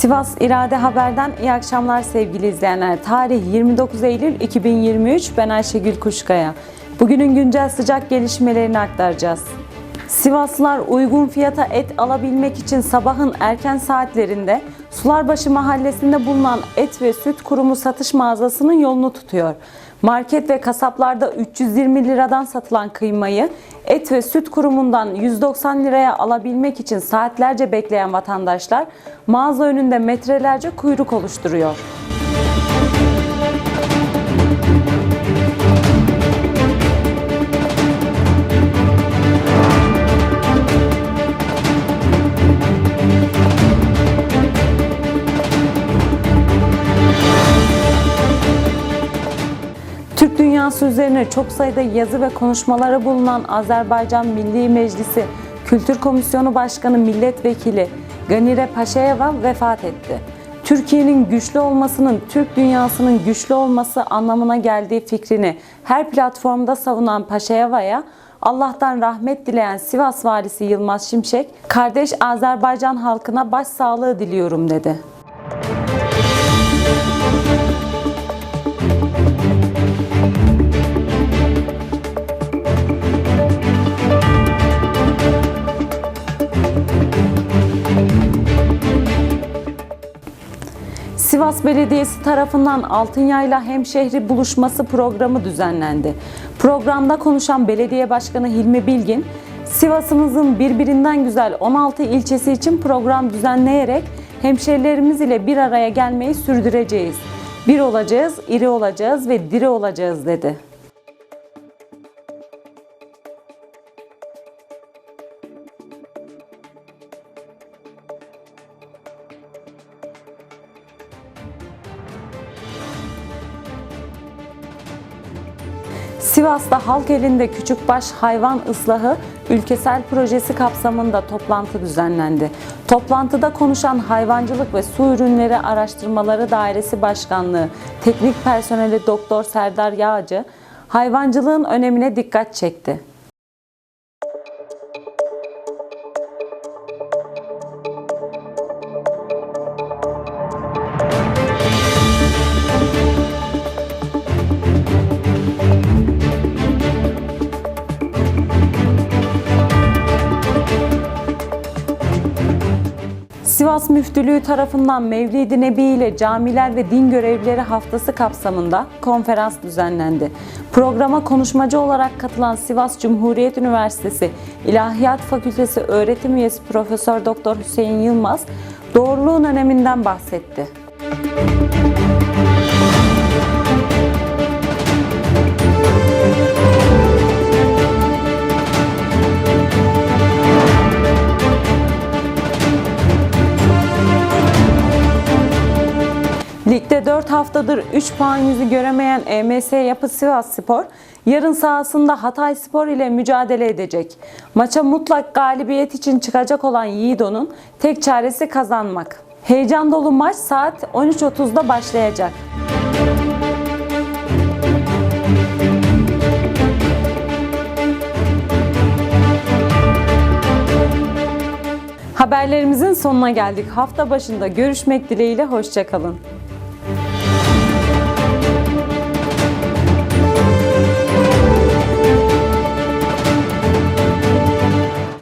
Sivas İrade Haber'den iyi akşamlar sevgili izleyenler. Tarih 29 Eylül 2023. Ben Ayşegül Kuşkaya. Bugünün güncel sıcak gelişmelerini aktaracağız. Sivaslılar uygun fiyata et alabilmek için sabahın erken saatlerinde Sularbaşı mahallesinde bulunan et ve süt kurumu satış mağazasının yolunu tutuyor. Market ve kasaplarda 320 liradan satılan kıymayı et ve süt kurumundan 190 liraya alabilmek için saatlerce bekleyen vatandaşlar mağaza önünde metrelerce kuyruk oluşturuyor. Dünyası üzerine çok sayıda yazı ve konuşmaları bulunan Azerbaycan Milli Meclisi Kültür Komisyonu Başkanı Milletvekili Ganire Paşayeva vefat etti. Türkiye'nin güçlü olmasının Türk dünyasının güçlü olması anlamına geldiği fikrini her platformda savunan Paşayeva'ya Allah'tan rahmet dileyen Sivas valisi Yılmaz Şimşek, kardeş Azerbaycan halkına başsağlığı diliyorum dedi. Sivas Belediyesi tarafından Altınyayla Hemşehri Buluşması programı düzenlendi. Programda konuşan Belediye Başkanı Hilmi Bilgin, Sivas'ımızın birbirinden güzel 16 ilçesi için program düzenleyerek hemşehrilerimiz ile bir araya gelmeyi sürdüreceğiz. Bir olacağız, iri olacağız ve diri olacağız dedi. Sivas'ta halk elinde küçükbaş hayvan ıslahı ülkesel projesi kapsamında toplantı düzenlendi. Toplantıda konuşan Hayvancılık ve Su Ürünleri Araştırmaları Dairesi Başkanlığı Teknik Personeli Doktor Serdar Yağcı, hayvancılığın önemine dikkat çekti. Sivas Müftülüğü tarafından Mevlid-i Nebi ile Camiler ve Din Görevlileri Haftası kapsamında konferans düzenlendi. Programa konuşmacı olarak katılan Sivas Cumhuriyet Üniversitesi İlahiyat Fakültesi öğretim üyesi Profesör Doktor Hüseyin Yılmaz, doğruluğun öneminden bahsetti. Ligde 4 haftadır 3 puan yüzü göremeyen EMS Yapı Sivas Spor, yarın sahasında Hatay Spor ile mücadele edecek. Maça mutlak galibiyet için çıkacak olan Yiğido'nun tek çaresi kazanmak. Heyecan dolu maç saat 13.30'da başlayacak. Haberlerimizin sonuna geldik. Hafta başında görüşmek dileğiyle hoşçakalın.